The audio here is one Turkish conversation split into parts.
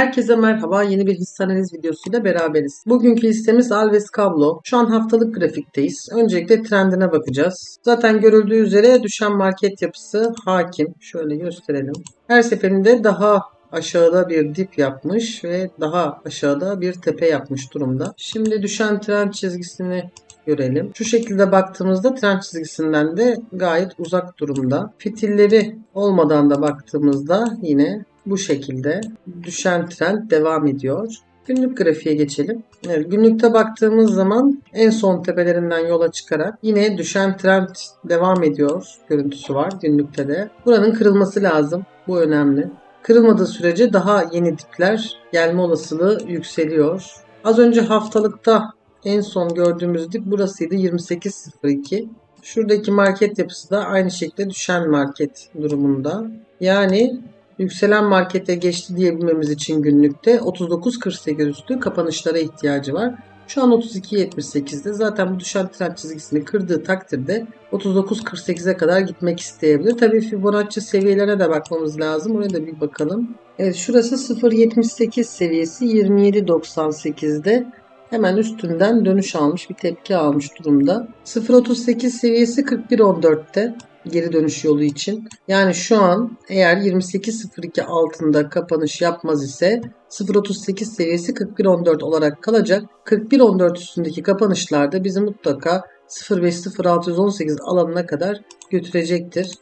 Herkese merhaba. Yeni bir hisse analiz videosuyla beraberiz. Bugünkü hissemiz Alves Kablo. Şu an haftalık grafikteyiz. Öncelikle trendine bakacağız. Zaten görüldüğü üzere düşen market yapısı hakim. Şöyle gösterelim. Her seferinde daha aşağıda bir dip yapmış ve daha aşağıda bir tepe yapmış durumda. Şimdi düşen trend çizgisini görelim. Şu şekilde baktığımızda trend çizgisinden de gayet uzak durumda. Fitilleri olmadan da baktığımızda yine bu şekilde düşen trend devam ediyor. Günlük grafiğe geçelim. Evet, günlükte baktığımız zaman en son tepelerinden yola çıkarak yine düşen trend devam ediyor görüntüsü var günlükte de. Buranın kırılması lazım. Bu önemli. Kırılmadığı sürece daha yeni dipler gelme olasılığı yükseliyor. Az önce haftalıkta en son gördüğümüz dip burasıydı 28.02. Şuradaki market yapısı da aynı şekilde düşen market durumunda. Yani yükselen markete geçti diyebilmemiz için günlükte 39.48 üstü kapanışlara ihtiyacı var. Şu an 32.78'de zaten bu düşen trend çizgisini kırdığı takdirde 39.48'e kadar gitmek isteyebilir. Tabii Fibonacci seviyelerine de bakmamız lazım. Oraya da bir bakalım. Evet şurası 0.78 seviyesi 27.98'de hemen üstünden dönüş almış bir tepki almış durumda. 0.38 seviyesi 41.14'te geri dönüş yolu için. Yani şu an eğer 28.02 altında kapanış yapmaz ise 0.38 seviyesi 41.14 olarak kalacak. 41.14 üstündeki kapanışlarda bizi mutlaka 0.5-0.618 alanına kadar götürecektir.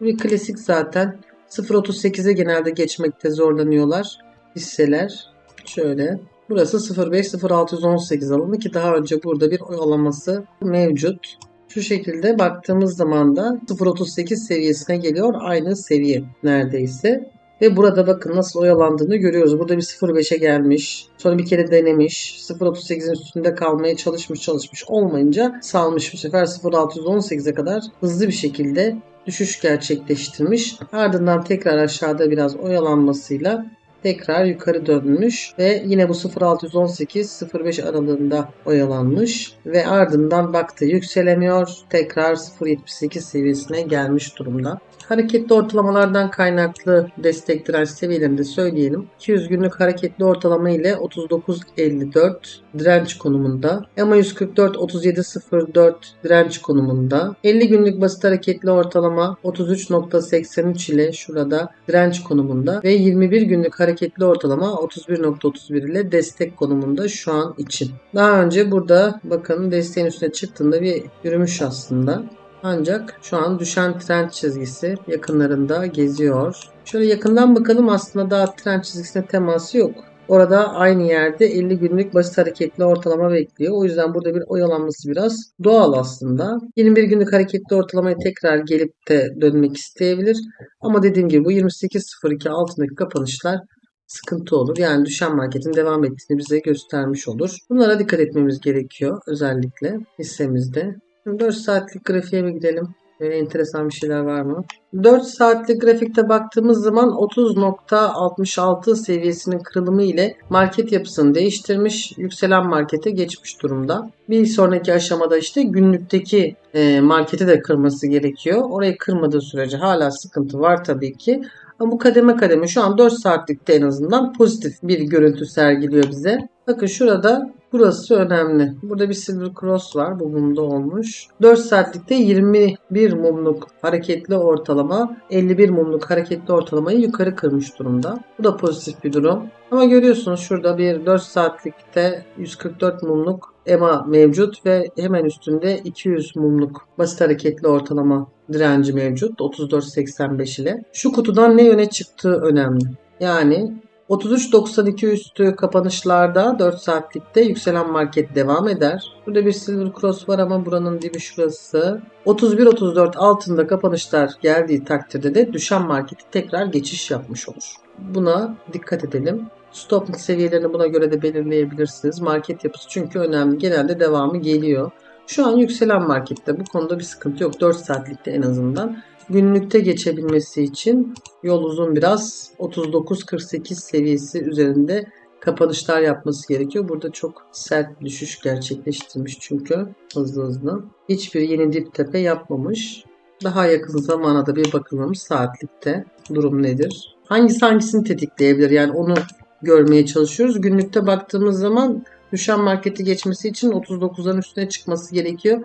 Bir klasik zaten 0.38'e genelde geçmekte zorlanıyorlar hisseler. Şöyle Burası 05-0618 alanı ki daha önce burada bir oyalaması mevcut. Şu şekilde baktığımız zaman da 0.38 seviyesine geliyor. Aynı seviye neredeyse. Ve burada bakın nasıl oyalandığını görüyoruz. Burada bir 0.5'e gelmiş. Sonra bir kere denemiş. 0.38'in üstünde kalmaya çalışmış çalışmış olmayınca salmış. Bu sefer 0.618'e kadar hızlı bir şekilde düşüş gerçekleştirmiş. Ardından tekrar aşağıda biraz oyalanmasıyla tekrar yukarı dönmüş ve yine bu 0618-05 aralığında oyalanmış ve ardından baktı yükselemiyor tekrar 0.78 seviyesine gelmiş durumda. Hareketli ortalamalardan kaynaklı destek direnç seviyelerini de söyleyelim. 200 günlük hareketli ortalama ile 39.54 direnç konumunda. EMA 144 37.04 direnç konumunda. 50 günlük basit hareketli ortalama 33.83 ile şurada direnç konumunda ve 21 günlük hareketli ortalama 31.31 ile destek konumunda şu an için. Daha önce burada bakın desteğin üstüne çıktığında bir yürümüş aslında. Ancak şu an düşen trend çizgisi yakınlarında geziyor. Şöyle yakından bakalım aslında daha trend çizgisine teması yok. Orada aynı yerde 50 günlük basit hareketli ortalama bekliyor. O yüzden burada bir oyalanması biraz doğal aslında. 21 günlük hareketli ortalamaya tekrar gelip de dönmek isteyebilir. Ama dediğim gibi bu 28.02 altındaki kapanışlar sıkıntı olur. Yani düşen marketin devam ettiğini bize göstermiş olur. Bunlara dikkat etmemiz gerekiyor özellikle hissemizde. 4 saatlik grafiğe mi gidelim? Böyle enteresan bir şeyler var mı? 4 saatlik grafikte baktığımız zaman 30.66 seviyesinin kırılımı ile market yapısını değiştirmiş. Yükselen markete geçmiş durumda. Bir sonraki aşamada işte günlükteki e, marketi de kırması gerekiyor. Orayı kırmadığı sürece hala sıkıntı var tabii ki. Ama bu kademe kademe şu an 4 saatlikte en azından pozitif bir görüntü sergiliyor bize. Bakın şurada burası önemli. Burada bir silver cross var. Bu mumda olmuş. 4 saatlikte 21 mumluk hareketli ortalama 51 mumluk hareketli ortalamayı yukarı kırmış durumda. Bu da pozitif bir durum. Ama görüyorsunuz şurada bir 4 saatlikte 144 mumluk EMA mevcut ve hemen üstünde 200 mumluk basit hareketli ortalama direnci mevcut 34.85 ile. Şu kutudan ne yöne çıktığı önemli. Yani 33.92 üstü kapanışlarda 4 saatlikte yükselen market devam eder. Burada bir silver cross var ama buranın dibi şurası. 31.34 altında kapanışlar geldiği takdirde de düşen marketi tekrar geçiş yapmış olur. Buna dikkat edelim. Stop seviyelerini buna göre de belirleyebilirsiniz. Market yapısı çünkü önemli. Genelde devamı geliyor. Şu an yükselen markette bu konuda bir sıkıntı yok. 4 saatlikte en azından. Günlükte geçebilmesi için yol uzun biraz 39-48 seviyesi üzerinde kapanışlar yapması gerekiyor. Burada çok sert düşüş gerçekleştirmiş çünkü hızlı hızlı. Hiçbir yeni dip tepe yapmamış. Daha yakın zamana da bir bakalım saatlikte durum nedir? Hangisi hangisini tetikleyebilir? Yani onu görmeye çalışıyoruz. Günlükte baktığımız zaman düşen marketi geçmesi için 39'ların üstüne çıkması gerekiyor.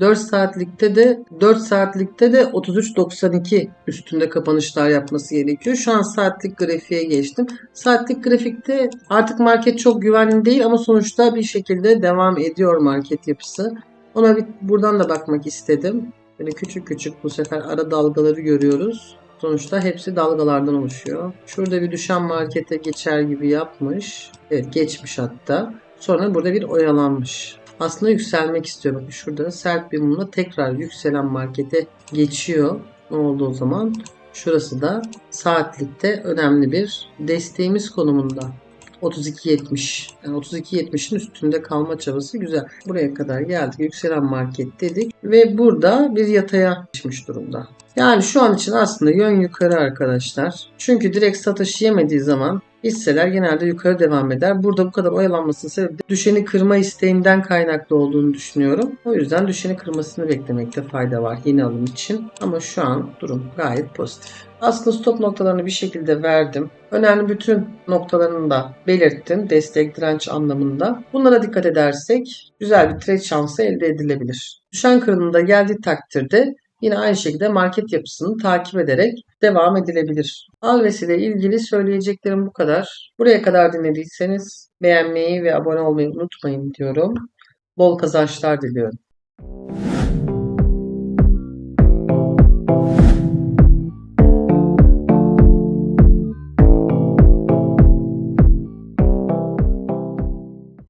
4 saatlikte de 4 saatlikte de 33.92 üstünde kapanışlar yapması gerekiyor. Şu an saatlik grafiğe geçtim. Saatlik grafikte artık market çok güvenli değil ama sonuçta bir şekilde devam ediyor market yapısı. Ona bir buradan da bakmak istedim. Böyle küçük küçük bu sefer ara dalgaları görüyoruz. Sonuçta hepsi dalgalardan oluşuyor. Şurada bir düşen markete geçer gibi yapmış. Evet geçmiş hatta. Sonra burada bir oyalanmış. Aslında yükselmek istiyor. Bakın şurada sert bir mumla tekrar yükselen markete geçiyor. Ne oldu o zaman? Şurası da saatlikte önemli bir desteğimiz konumunda. 32.70. Yani 32.70'in üstünde kalma çabası güzel. Buraya kadar geldik. Yükselen market dedik. Ve burada bir yataya geçmiş durumda. Yani şu an için aslında yön yukarı arkadaşlar. Çünkü direkt satış yemediği zaman hisseler genelde yukarı devam eder. Burada bu kadar oyalanmasının sebebi düşeni kırma isteğinden kaynaklı olduğunu düşünüyorum. O yüzden düşeni kırmasını beklemekte fayda var yeni alım için. Ama şu an durum gayet pozitif. Aslında stop noktalarını bir şekilde verdim. Önemli bütün noktalarını da belirttim. Destek direnç anlamında. Bunlara dikkat edersek güzel bir trade şansı elde edilebilir. Düşen kırılımda geldiği takdirde Yine aynı şekilde market yapısını takip ederek devam edilebilir. Alves ile ilgili söyleyeceklerim bu kadar. Buraya kadar dinlediyseniz beğenmeyi ve abone olmayı unutmayın diyorum. Bol kazançlar diliyorum.